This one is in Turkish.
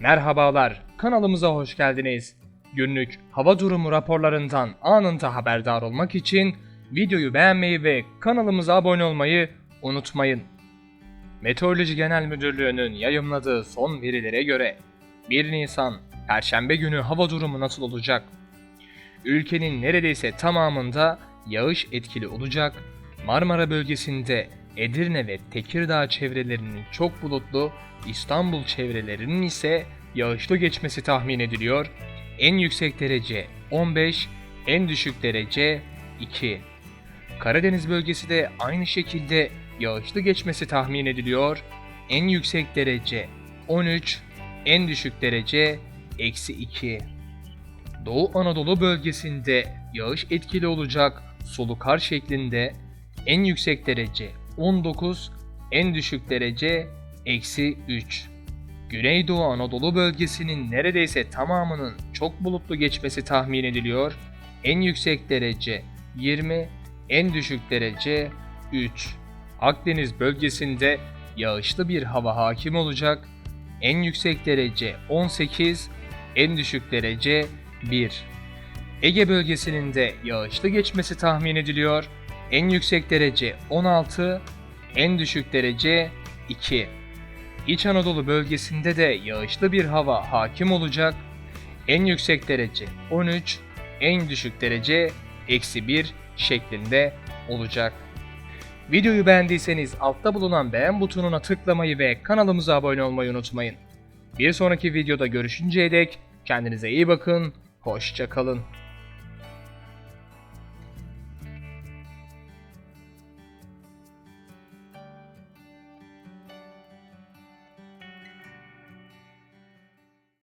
Merhabalar, kanalımıza hoş geldiniz. Günlük hava durumu raporlarından anında haberdar olmak için videoyu beğenmeyi ve kanalımıza abone olmayı unutmayın. Meteoroloji Genel Müdürlüğü'nün yayımladığı son verilere göre 1 Nisan Perşembe günü hava durumu nasıl olacak? Ülkenin neredeyse tamamında yağış etkili olacak. Marmara bölgesinde Edirne ve Tekirdağ çevrelerinin çok bulutlu, İstanbul çevrelerinin ise yağışlı geçmesi tahmin ediliyor. En yüksek derece 15, en düşük derece 2. Karadeniz bölgesi de aynı şekilde yağışlı geçmesi tahmin ediliyor. En yüksek derece 13, en düşük derece eksi 2. Doğu Anadolu bölgesinde yağış etkili olacak sulu kar şeklinde en yüksek derece 19, en düşük derece eksi 3. Güneydoğu Anadolu bölgesinin neredeyse tamamının çok bulutlu geçmesi tahmin ediliyor. En yüksek derece 20, en düşük derece 3. Akdeniz bölgesinde yağışlı bir hava hakim olacak. En yüksek derece 18, en düşük derece 1. Ege bölgesinin de yağışlı geçmesi tahmin ediliyor. En yüksek derece 16, en düşük derece 2. İç Anadolu bölgesinde de yağışlı bir hava hakim olacak. En yüksek derece 13, en düşük derece eksi 1 şeklinde olacak. Videoyu beğendiyseniz altta bulunan beğen butonuna tıklamayı ve kanalımıza abone olmayı unutmayın. Bir sonraki videoda görüşünceye dek kendinize iyi bakın, hoşça kalın.